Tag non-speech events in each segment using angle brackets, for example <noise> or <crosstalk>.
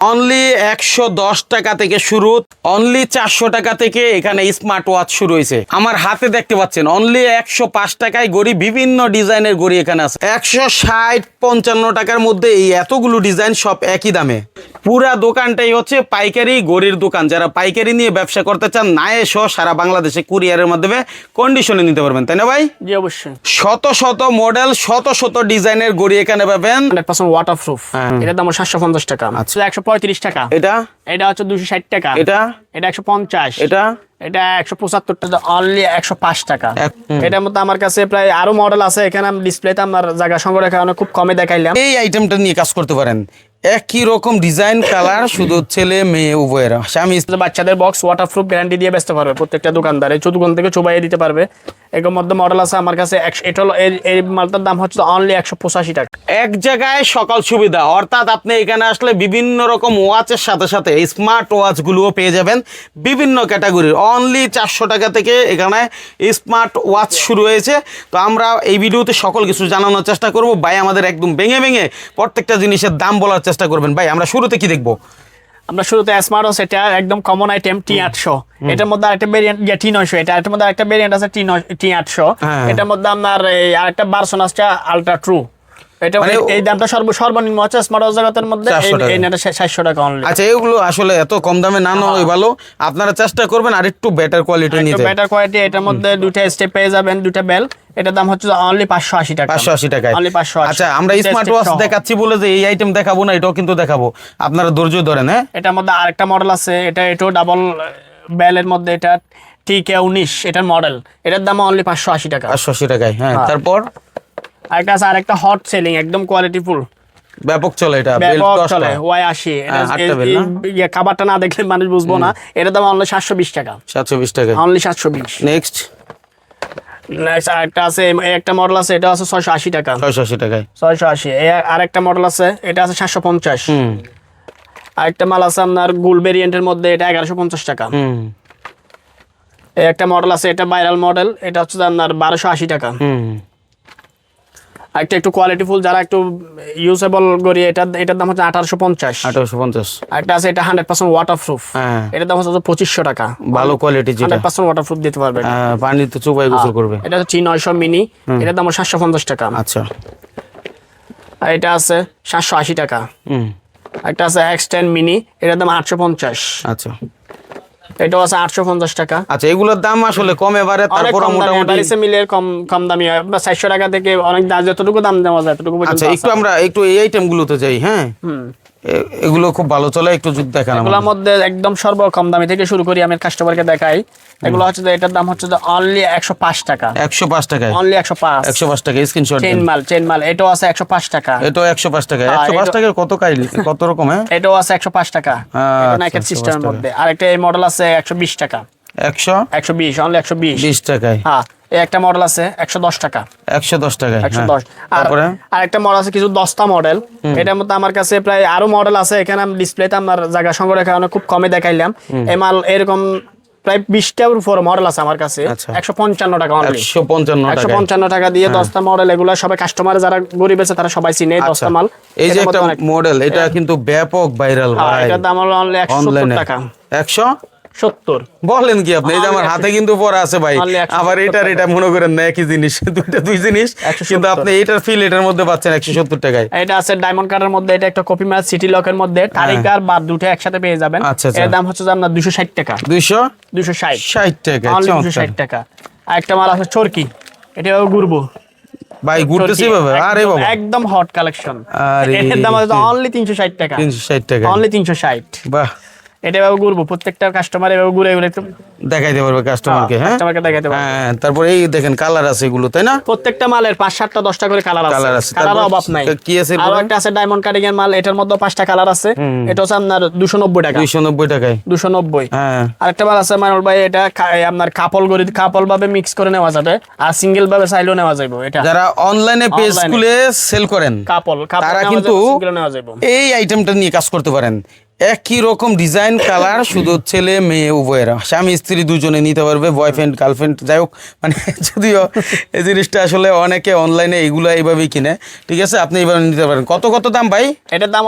Only একশো দশ টাকা থেকে শুরু অনলি চারশো টাকা থেকে এখানে স্মার্ট ওয়াচ শুরু হয়েছে। আমার হাতে দেখতে পাচ্ছেন অনলি একশো পাঁচ টাকায় গড়ি বিভিন্ন ডিজাইনের গড়ি এখানে আছে। একশো ষাট পঞ্চান্ন টাকার মধ্যে এই এতগুলো ডিজাইন সব একই দামে। পুরা দোকানটাই হচ্ছে পাইকারি গড়ির দোকান। যারা পাইকারি নিয়ে ব্যবসা করতে চান না এসো সারা বাংলাদেশে কুরিয়ারের মাধ্যমে কন্ডিশনে নিতে পারবেন তাই না ভাই? জি অবশ্যই। শত শত মডেল শত শত ডিজাইনের গড়ি এখানে পাবেন। হান্ড্রেড পার্সেন্ট ওয়াটার প্রুফ হ্যাঁ। এটার দাম সাতশো পঞ্চাশ টাকা। আচ্ছা। একশো পঁয়ত্রিশ টাকা। এটা? এটা হচ্ছে দুশো ষাট টাকা। এটা? এটা একশো পঞ্চাশ। এটা? এটা একশো পঁচাত্তর টাকা অনলি একশো পাঁচ টাকা। এটার মধ্যে আমার কাছে প্রায় আরও মডেল আছে। এখানে ডিসপ্লেতে আমার জায়গা সংগ্রহ কারণে খুব কমে দেখাইলাম। এই আইটেমটা নিয়ে কাজ করতে পারেন। একই রকম ডিজাইন কালার শুধু ছেলে মেয়ে উভয়ের। স্বামী। বাচ্চাদের বক্স ওয়াটার প্রুফ গ্যারান্টি দিয়ে বেচতে পারবে প্রত্যেকটা দোকানদার। এই দোকান থেকে চুবাইয়ে দিতে পারবে। এর মধ্যে মডেল আছে আমার কাছে এটা হলো এই- মালটার দাম হচ্ছে অনলি একশো পঁচাশি টাকা। এক জায়গায় সকাল সুবিধা। অর্থাৎ আপনি এখানে আসলে বিভিন্ন রকম ওয়াচের সাথে সাথে স্মার্ট ওয়াচ গুলোও পেয়ে যাবেন। বিভিন্ন ক্যাটাগরির অনলি চারশো টাকা থেকে এখানে স্মার্ট ওয়াচ শুরু হয়েছে। তো আমরা এই ভিডিওতে সকল কিছু জানানোর চেষ্টা করব। ভাই আমাদের একদম ভেঙে ভেঙে প্রত্যেকটা জিনিসের দাম বলার চেষ্টা করবেন। ভাই আমরা শুরুতে কি দেখব? আমরা শুরুতে স্মার্ট ওয়াচ এটা একদম কমন আইটেম টি আটশো। এটার মধ্যে আরেকটা ভেরিয়েন্ট যে টি নয়শো এটা। এটার মধ্যে আরেকটা ভেরিয়েন্ট আছে টি নয় টি আটশো। হ্যাঁ। এটার মধ্যে আপনার এই আরেকটা বার্সন আছে আলট্রা ট্রু এটা মানে এই- এই দামটা সর্ব সর্বনিম্ন হচ্ছে স্মার্ট জগতের মধ্যে এই নেটা সাতশো টাকা অনলি আচ্ছা এগুলো আসলে এত কম দামে না নেওয়াই ভালো। আপনারা চেষ্টা করবেন আর একটু বেটার কোয়ালিটি নিতে। বেটার কোয়ালিটি এটার মধ্যে দুইটা স্টেপ পেয়ে যাবেন দুইটা বেল এটার দাম হচ্ছে অনলি পাঁচশো আশি টাকা। পাঁচশো আশি টাকায়। অনলি পাঁচশো আচ্ছা আমরা স্মার্ট ওয়াচ দেখাচ্ছি বলে যে এই আইটেম দেখাবো না এটাও কিন্তু দেখাবো। আপনারা ধৈর্য ধরেন হ্যাঁ? এটার মধ্যে আরেকটা মডেল আছে এটা এটাও ডাবল বেলের মধ্যে এটা টি কে উনিশ এটার মডেল এটার দাম অনলি পাঁচশো আশি টাকা। পাঁচশো আশি টাকায় হ্যাঁ। হ্যাঁ। তারপর? আরেকটা আছে আরেকটা হট সেলিং একদম কোয়ালিটি ফুল ব্যাপক চলে এটা ব্যাপক চলে ওয়াই আশি। হ্যাঁ, না? খাবারটা না দেখলে মানুষ বুঝব না। এটার দাম অনলি সাতশো বিশ টাকা। সাতশো বিশ টাকায় অনলি সাতশো বিশ। নেক্সট নেক্সট আরেকটা আছে একটা মডেল আছে এটা আছে ছয়শো আশি টাকা। ছয়শো আশি টাকায়। ছয়শো আশি। এই আরেকটা মডেল আছে এটা আছে সাতশো পঞ্চাশ। হুম। আরেকটা মাল আছে আপনার গুল ভেরিয়েন্টের মধ্যে এটা এগারোশো পঞ্চাশ টাকা। হুম। এই একটা মডেল আছে এটা ভাইরাল মডেল এটা হচ্ছে আপনার বারোশো আশি টাকা। আরেকটা একটু কোয়ালিটি ফুল যারা একটু ইউজেবল করি এটা এটার দাম হচ্ছে আঠারোশো পঞ্চাশ। আঠারোশো পঞ্চাশ। আরেকটা আছে এটা হান্ড্রেড পার্সেন্ট ওয়াটার প্রুফ হ্যাঁ। এটার দাম হচ্ছে পঁচিশশো টাকা। ভালো কোয়ালিটি যেটা। হান্ড্রেড পার্সেন্ট ওয়াটার প্রুফ দিতে পারবে হ্যাঁ, পানিতে চুবাই গোসল করবে। এটা হচ্ছে নয়শো মিনি এটার দাম সাতশো পঞ্চাশ টাকা। আচ্ছা। আর এটা আছে সাতশো আশি টাকা। হুম। একটা আছে এক্স টেন মিনি এটার দাম আটশো পঞ্চাশ। আচ্ছা। এটাও আছে আটশো পঞ্চাশ টাকা। আচ্ছা এগুলোর দাম আসলে কমে বাড়ে তারপর মোটামুটি মিলে কম কম দামি হয়। আপনার চারশো টাকা থেকে অনেক দাম যতটুকু দাম দেওয়া যায় ততটুকু আচ্ছা একটু আমরা একটু এই আইটেম গুলোতে যাই হ্যাঁ? হুম। এগুলো খুব ভালো চলে একটু যদি দেখান এগুলোর মধ্যে একদম সর্ব কম দামি থেকে শুরু করি আমি কাস্টমারকে দেখাই। এগুলো হচ্ছে যে এটার দাম হচ্ছে যে অনলি একশো পাঁচ টাকা। একশো পাঁচ টাকায়? অনলি একশো পাঁচ। একশো পাঁচ টাকা স্ক্রিনশট চেন মাল চেন মাল এটাও আছে একশো পাঁচ টাকা। এটাও একশো পাঁচ টাকা হ্যাঁ, একশো পাঁচ টাকার কত কাইল কত রকম হ্যাঁ? <laughs> এটাও আছে একশো পাঁচ টাকা। আচ্ছা, নাইকের সিস্টেমের টাকা। মধ্যে। আরেকটা এই মডেল আছে একশো বিশ টাকা। একশো? একশো বিশ অনলি একশো বিশ। বিশ টাকায়। হ্যাঁ। একটা মডেল আছে একশো দশ টাকা। একশো দশ টাকা একশো হ্যাঁ। দশ। আর আরেকটা মডেল আছে কিছু দশটা মডেল এটার মধ্যে আমার কাছে প্রায় আরও মডেল আছে এখানে আমি ডিসপ্লেতে আমার জায়গা সংগ্রহ কারণে খুব কমে দেখাইলাম। এই মাল এরকম প্রায় বিশটার উপর মডেল আছে আমার কাছে। আচ্ছা। একশো পঞ্চান্ন টাকা একশো পঞ্চান্ন একশো পঞ্চান্ন টাকা দিয়ে দশটা মডেল এগুলো সবাই কাস্টমার যারা গরিব আছে তারা সবাই চিনে আচ্ছা। দশটা মাল। এই যে একটা মডেল এটা কিন্তু ব্যাপক ভাইরাল হ্যাঁ, ভাই। এটার দাম হলো অনলি একশো টাকা। একশো? সত্তর। বলেন কি আপনি এই যে আমার হাতে কিন্তু পরে আছে ভাই। আবার এটার এটা মনে করেন না একই জিনিস দুইটা দুই জিনিস। কিন্তু আপনি এটার ফিল এটার মধ্যে পাচ্ছেন একশো সত্তর টাকায়। এটা আছে ডায়মন্ড কার্ডের মধ্যে এটা একটা কপি ম্যাচ সিটি লকের মধ্যে। তারিখ আর বাদ দুটো একসাথে পেয়ে যাবেন। আচ্ছা, আচ্ছা। এর দাম হচ্ছে আপনার দুশো ষাট টাকা। দুইশো দুশো ষাট। ষাট টাকা দুশো ষাট টাকা। আর একটা মাল আছে চরকি। এটা ঘুরবো। ভাই ঘুরতেছি বাবা আরে বাবা। একদম হট কালেকশন আরে এর দাম আছে অনলি তিনশো ষাট টাকা। তিনশো ষাট টাকা। অনলি তিনশো ষাট। বাহ। এটা এভাবে ঘুরবো প্রত্যেকটা কাস্টমার এভাবে ঘুরে ঘুরে দেখাইতে পারবে কাস্টমারকে হ্যাঁ কাস্টমারকে দেখাতে পারব। হ্যাঁ তারপরে এই দেখেন কালার আছে এগুলো তাই না? প্রত্যেকটা মালের পাঁচ সাতটা দশটা করে কালার আছে। Colour আছে। কালার অভাব নাই। কি আছে আরও একটা আছে ডায়মন্ড কার্ডিং এর মাল এটার মধ্যে পাঁচটা কালার আছে। এটা হচ্ছে আপনার দুশো নব্বই টাকা। দুইশো নব্বই টাকায়। দুশো নব্বই। হ্যাঁ। আরেকটা মাল আছে মানুল ভাই এটা আপনার কাপল গরি কাপল ভাবে মিক্স করে নেওয়া যাবে আর সিঙ্গেল ভাবে চাইলেও নেওয়া যাবে এটা। যারা অনলাইনে পেজ খুলে সেল করেন কাপল কাপল তারা কিন্তু এই আইটেমটা নিয়ে কাজ করতে পারেন। একই রকম ডিজাইন কালার শুধু ছেলে মেয়ে উভয়েরা। স্বামী স্ত্রী দুজনে নিতে পারবে বয়ফ্রেন্ড গার্লফ্রেন্ড যাই হোক মানে <laughs> যদিও এই জিনিসটা আসলে অনেকে অনলাইনে এইগুলো এইভাবেই কিনে। ঠিক আছে আপনি এইভাবে নিতে পারেন। কত কত দাম ভাই? এটার দাম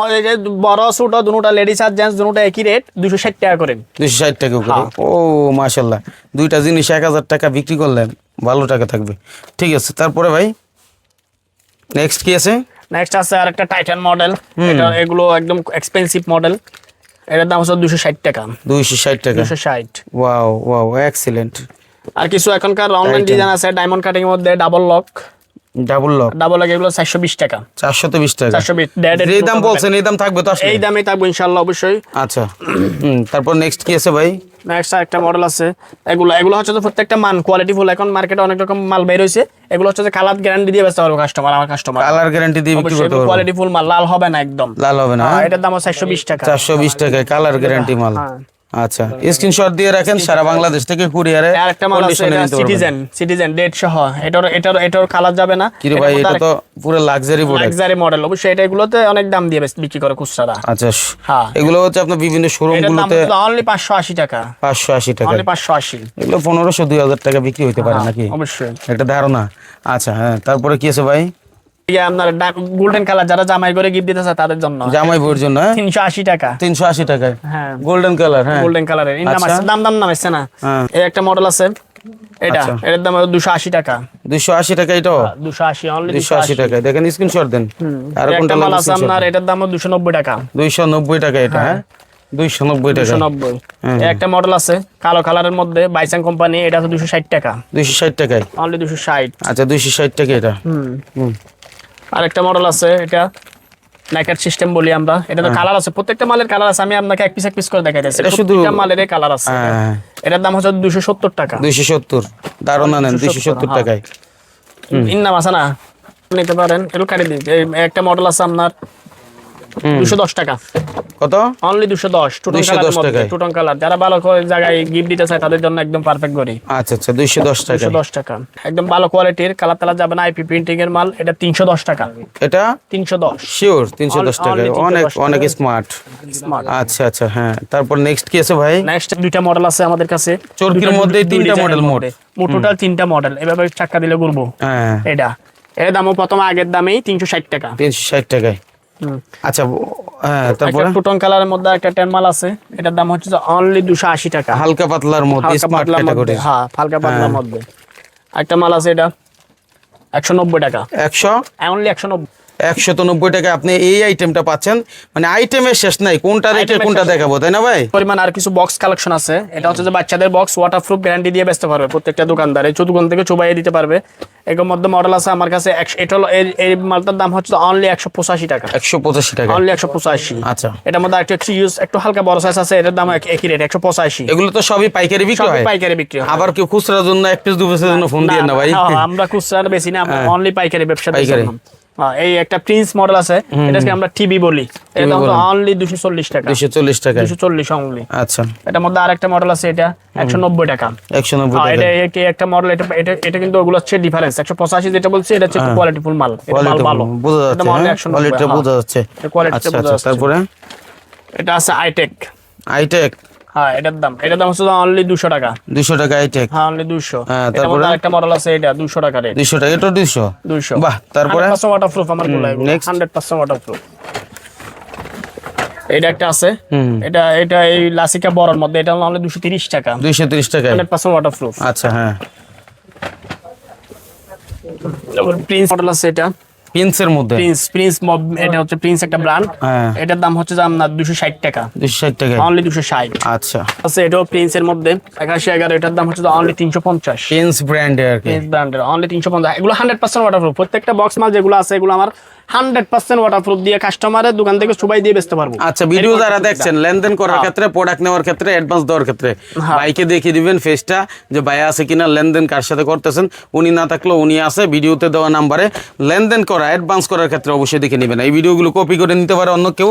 বড় ছোট দুটা লেডিস আর জেন্টস দুটা একই রেট দুশো ষাট টাকা করে। দুশো ষাট টাকা করে? হ্যাঁ। ও মাশাল্লাহ দুইটা জিনিস এক হাজার টাকা বিক্রি করলেন ভালো টাকা থাকবে। ঠিক আছে তারপরে ভাই নেক্সট কি আছে? নেক্সট আছে আর একটা টাইটান মডেল এটা এগুলো একদম এক্সপেন্সিভ মডেল এটার দাম হচ্ছে দুশো ষাট টাকা। দুইশো ষাট টাকা। দুশো ষাট। ওয়াও ওয়াও এক্সিলেন্ট আর কিছু এখনকার Titan. ডিজাইন আছে ডায়মন্ড কাটিং এর মধ্যে double lock double lock. Double lock এগুলো চারশো বিশ টাকা। চারশো তো বিশ টাকা। চারশো বিশ। দেড় যে দাম বলছেন এই দাম থাকবে তো আসলে? এই দামে থাকব ইনশাল্লাহ অবশ্যই। আচ্ছা। তারপর নেক্সট কি আছে ভাই? নেক্সট একটা মডেল আছে। এগুলো এগুলো হচ্ছে প্রত্যেকটা মান কোয়ালিটি ফুল এখন মার্কেটে অনেক রকম মাল বের হয়েছে। এগুলো হচ্ছে যে কালার গ্যারান্টি দিয়ে বেচতে পারব কাস্টমার আমার কাস্টমার কালার গ্যারান্টি দিয়ে বিক্রি করতে পারব। কোয়ালিটি ফুল মাল লাল হবে না একদম। লাল হবে না হ্যাঁ, এটার দাম হচ্ছে একশো বিশ টাকা। চারশো বিশ টাকায় কালার গ্যারান্টি মাল। হ্যাঁ। আচ্ছা স্ক্রিনশট দিয়ে রাখেন সারা বাংলাদেশ থেকে কুরিয়ারে আর একটা মাল আছে সিটিজেন সিটিজেন ডেট সহ। এটার এটার এটার কালার যাবে না। কিরে ভাই এটা তো পুরো লাক্সারি প্রোডাক্ট লাক্সারি মডেল অবশ্যই এটা এগুলোতে অনেক দাম দিয়ে বিক্রি করে খুচরা আচ্ছা হ্যাঁ। এগুলো হচ্ছে আপনার বিভিন্ন শোরুম এটার দাম অনলি পাঁচশো আশি টাকা। পাঁচশো আশি টাকা। অনলি পাঁচশো আশি। এগুলো পনেরোশো দুই হাজার টাকা বিক্রি হতে পারে নাকি? অবশ্যই। একটা ধারণা। আচ্ছা হ্যাঁ তারপরে কি আছে ভাই? ইয়ে আপনার গোল্ডেন কালার যারা জামাই করে গিফট দিতেছে তাদের জন্য। জামাই বউর জন্য হ্যাঁ? তিনশো আশি টাকা। তিনশো আশি টাকায়? হ্যাঁ। গোল্ডেন কালার হ্যাঁ। গোল্ডেন কালারের। এর নাম আচ্ছা। আছে। দাম দাম নাম আসছে না? হ্যাঁ। এই একটা মডেল আছে। এটা। আচ্ছা। এটার দাম দুশো আশি টাকা। দুইশো আশি টাকা এটাও? দুশো আশি অনলি দুইশো আশি। টাকায় দেখেন স্ক্রিনশট দেন। আর কোনটা মাল আছে আপনার। এটার দাম দুশো নব্বই টাকা। দুইশো নব্বই টাকা এটা হ্যাঁ। দুইশো নব্বই টাকা। দুশো নব্বই। হ্যাঁ। একটা মডেল আছে। কালো কালারের মধ্যে বাইসাং কোম্পানি এটা আছে দুশো ষাট টাকা। দুইশো ষাট টাকায়? অনলি দুশো ষাট। আচ্ছা দুইশো ষাট টাকা এটা। হুম। আর একটা মডেল আছে এটা নাইকার সিস্টেম বলি আমরা। এটা তো কালার আছে প্রত্যেকটা মালের কালার আছে আমি আপনাকে এক পিস এক পিস করে দেখাই এটা শুধু- প্রত্যেকটা মালের কালার আছে। হ্যাঁ এটার দাম হচ্ছে দুশো সত্তর টাকা। দুইশো সত্তর। ধারণা নেন দুইশো 270 সত্তর হ্যাঁ। টাকায়। ইন নাম আছে না? নিতে পারেন একটু কাটি দিন। এই একটা মডেল আছে আপনার দুশো দশ টাকা। কত? অনলি দুশো দশ টুটন 210 কালার মধ্যে। টাকায়। কালার। যারা ভালো জায়গায় গিফট দিতে চায় তাদের জন্য একদম পারফেক্ট গড়ি আচ্ছা আচ্ছা দশ দুশো টাকা। দশ টাকা। একদম ভালো কোয়ালিটির কালার তালা যাবে না আইপি প্রিন্টিং এর মাল এটা তিনশো দশ টাকা। এটা? তিনশো দশ। শিওর তিনশো দশ 310 অনেক টাকা। অনেক স্মার্ট স্মার্ট আচ্ছা আচ্ছা হ্যাঁ। তারপর নেক্সট কি আছে ভাই? নেক্সট দুইটা মডেল আছে আমাদের কাছে। চরকির দুই তিনটা model মোট। মোট টোটাল তিনটা মডেল এভাবে চাক্কা দিলে ঘুরবো। হ্যাঁ। এটা। এর দামও প্রথম আগের দামেই তিনশো ষাট টাকা। তিনশো ষাট টাকায়। আচ্ছা হ্যাঁ তারপরে? টুটন কালারের মধ্যে একটা টেনমাল আছে। এটার দাম হচ্ছে অনলি দুশো আশি টাকা। হালকা পাতলার মধ্যে স্মার্ট পাতলার মধ্যে ক্যাটাগরি হ্যাঁ হালকা পাতলার মধ্যে। একটা মাল আছে এটা একশো নব্বই টাকা। একশো? অনলি একশো নব্বই। একশো নব্বই টাকা আপনি এই আইটেমটা পাচ্ছেন। মানে আইটেমের শেষ নাই কোনটা এর কোনটা দেখাবো তাই না ভাই? পরিমাণ আর কিছু বক্স কালেকশন আছে। এটা হচ্ছে যে বাচ্চাদের বক্স ওয়াটারপ্রুফ গ্যারান্টি দিয়ে বেচতে পারবে প্রত্যেকটা দোকানদার। এই থেকে চুবাইয়ে দিতে পারবে। এর মধ্যে মডেল আছে আমার কাছে এটা হলো এই- মালটার দাম হচ্ছে অনলি একশো পঁচাশি টাকা। একশো পঁচাশি টাকা। অনলি একশো পঁচাশি। আচ্ছা। এটার মধ্যে একটা একটু ইউজ একটু হালকা বড় সাইজ আছে এটার দাম একই রেট একশো পঁচাশি। এগুলো তো সবই পাইকারি বিক্রি হয়? পাইকারি বিক্রি হয়। আবার কেউ খুচরার জন্য এক পিস দু পিসের জন্য ফোন দিয়ে না ভাই? হ্যাঁ, আমরা খুচরা বেশি না অনলি পাইকারি ব্যবসা পাইকারি। এই একটা প্রিন্স মডেল আছে এটাকে আমরা টিভি বলি। এটা দাম বলেন। অনলি দুশো চল্লিশ টাকা। দুশো চল্লিশ টাকা। দুশো চল্লিশ অনলি আচ্ছা। এটার মধ্যে আরেকটা মডেল আছে এটা একশো নব্বই টাকা। একশো নব্বই হ্যাঁ, টাকা। এটা একে- একটা মডেল এটা এটা এটা কিন্তু ওগুলো হচ্ছে ডিফারেন্স একশো পঁচাশি যেটা বলছি এটা হচ্ছে কোয়ালিটি ফুল মাল। এটা মাল ভালো। বোঝা যাচ্ছে হ্যাঁ? 190, কোয়ালিটিটা হ্যাঁ। বোঝা যাচ্ছে। quality আচ্ছা বোঝা আচ্ছা যাচ্ছে। তারপরে? এটা আছে আইটেক আইটেক হ্যাঁ এটার দাম। এটার দাম হচ্ছে অনলি দুশো টাকা। দুশো টাকা আইটেক হ্যাঁ অনলি দুশো। হ্যাঁ, তারপরে? আরেকটা মডেল আছে এটা দুশো টাকা রেট দুশো টাকা এটা দুশো? দুইশো বাহ তারপরে? ওয়াটার প্রুফ আমারগুলো হান্ড্রেড পার্সেন্ট ওয়াটার প্রুফ এটা একটা আছে। হুম। এটা এটা এই লাসিকা বড়র মধ্যে এটা হলো দুশো তিরিশ টাকা। দুইশো তিরিশ টাকায়? হান্ড্রেড পার্সেন্ট ওয়াটার প্রুফ আচ্ছা হ্যাঁ। প্রিন্স মডেল আছে এটা। পিন্সের মধ্যে? প্রিন্স প্রিন্স এটা হচ্ছে প্রিন্স একটা ব্র্যান্ড এটার দাম হচ্ছে যে আপনার দুশো ষাট টাকা। দুশো ষাট টাকায়। অনলি দুশো ষাট। আচ্ছা। আছে এটাও প্রিন্সের মধ্যে। একাশি এগারো এটার দাম হচ্ছে অনলি তিনশো পঞ্চাশ। পিন্স ব্র্যান্ডের প্রিন্স ব্র্যান্ডের অনলি তিনশো পঞ্চাশ। এগুলো হান্ড্রেড পার্সেন্ট ওয়াটারপ্রুফ প্রত্যেকটা বক্স মাল যেগুলো আছে এগুলো আমার হান্ড্রেড পার্সেন্ট ওয়াটারপ্রুফ দিয়ে কাস্টমারের দোকান থেকে সবাই দিয়ে বেচতে পারব। আচ্ছা ভিডিও যারা দেখছেন লেনদেন করার হ্যাঁ। ক্ষেত্রে প্রোডাক্ট নেওয়ার ক্ষেত্রে অ্যাডভান্স দেওয়ার ক্ষেত্রে হ্যাঁ। বাইকে দেখিয়ে দিবেন ফেসটা যে ভাইয়া আছে কিনা লেনদেন কার সাথে করতেছেন উনি না থাকলেও উনি আছে ভিডিওতে দেওয়া নাম্বারে লেনদেন করা অ্যাডভান্স করার ক্ষেত্রে অবশ্যই দেখে নেবেন। এই ভিডিওগুলো কপি করে নিতে পারে অন্য কেউ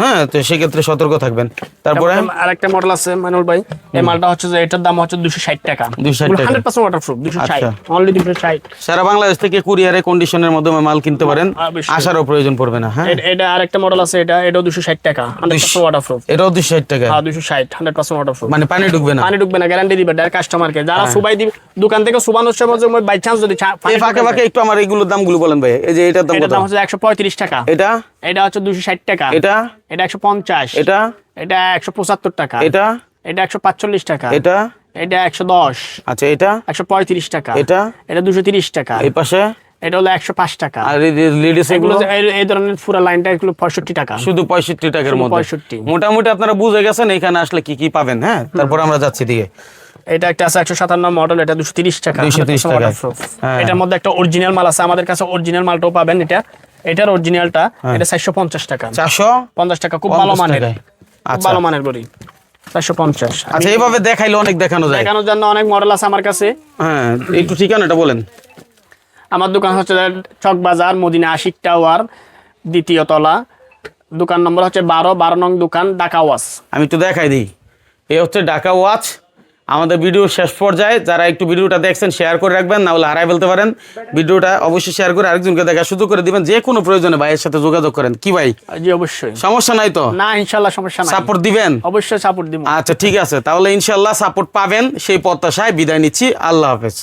হ্যাঁ তো সেক্ষেত্রে সতর্ক থাকবেন। তারপরে? আর একটা মডেল আছে মানুল ভাই। এই মালটা হচ্ছে যে এটার দাম হচ্ছে দুশো ষাট টাকা। 260 টাকা। হান্ড্রেড পার্সেন্ট ওয়াটারপ্রুফ দুশো ষাট। আচ্ছা। অনলি দুশো ষাট। সারা বাংলাদেশ থেকে কুরিয়ারে কন্ডিশনের মাধ্যমে মাল কিনতে পারেন। অবশ্যই। আসারও প্রয়োজন পড়বে না হ্যাঁ? এটা আরেকটা মডেল আছে এটা এটাও দুশো ষাট টাকা হান্ড্রেড পার্সেন্ট ওয়াটার প্রুফ এটাও দুশো ষাট টাকা? হ্যাঁ দুশো ষাট হান্ড্রেড পার্সেন্ট ওয়াটার মানে পানি ঢুকবে না? পানি ঢুকবে না গ্যারান্টি দিবে ডাইরেক্ট কাস্টমারকে যারা সুবাই দিবে দোকান থেকে সুবানোর সময় বাই চান্স যদি এই ফাঁকে ফাঁকে একটু আমার এইগুলোর দামগুলো বলেন ভাই এই যে এটার দাম কত? দাম হচ্ছে একশো পঁয়ত্রিশ টাকা। এটা? এটা হচ্ছে দুশো ষাট টাকা। এটা? এটা একশো পঞ্চাশ। এটা? এটা একশো পঁচাত্তর টাকা। এটা? এটা একশো পাঁচচল্লিশ টাকা। এটা? এটা একশো দশ। আচ্ছা এটা? একশো পঁয়ত্রিশ টাকা। এটা? এটা দুশো তিরিশ টাকা। এই পাশে? এটা হলো একশো পাঁচ টাকা। আর লেডিস এগুলো এই- ধরনের পুরো লাইনটা এগুলো পঁয়ষট্টি টাকা। শুধু পঁয়ষট্টি টাকার মধ্যে। 65 মোটামুটি আপনারা বুঝে গেছেন এখানে আসলে কি কি পাবেন হ্যাঁ? তারপর আমরা যাচ্ছি দিকে। এটা একটা আছে একশো সাতান্ন মডেল এটা দুশো তিরিশ টাকা। 230 টাকা। 100% waterproof। হ্যাঁ। এটার মধ্যে একটা অরিজিনাল মাল আছে। আমাদের কাছে অরিজিনাল মালটাও পাবেন এটা। এটার অরিজিনালটা হ্যাঁ। এটা চারশো পঞ্চাশ টাকা। চারশো পঞ্চাশ টাকা। খুব ভালো মানের। আচ্ছা। ভালো মানের গড়ি চারশো পঞ্চাশ। আচ্ছা এইভাবে দেখাইলে অনেক দেখানো যায়। দেখানোর জন্য অনেক মডেল আছে আমার কাছে। হ্যাঁ একটু ঠিকানাটা বলেন। আমার দোকান হচ্ছে চক বাজার মদিনা আশিক টাওয়ার দ্বিতীয় তলা। দোকান নম্বর হচ্ছে বারো বারো নং দোকান ঢাকা ওয়াস আমি একটু দেখাই দিই। এই হচ্ছে ঢাকা ওয়াচ। আমাদের ভিডিও শেষ পর্যায়ে যারা একটু ভিডিওটা দেখছেন শেয়ার করে রাখবেন না হলে হারাই ফেলতে পারেন। ভিডিওটা অবশ্যই শেয়ার করে আরেকজনকে দেখা শুধু করে দিবেন যে কোনো প্রয়োজনে ভাইয়ের সাথে যোগাযোগ করেন। কি ভাই? জি অবশ্যই। সমস্যা নাই তো? না ইনশাল্লাহ সমস্যা নাই। সাপোর্ট দিবেন? অবশ্যই সাপোর্ট দিব। আচ্ছা ঠিক আছে। তাহলে ইনশাল্লাহ সাপোর্ট পাবেন। সেই প্রত্যাশায় বিদায় নিচ্ছি। আল্লাহ হাফেজ।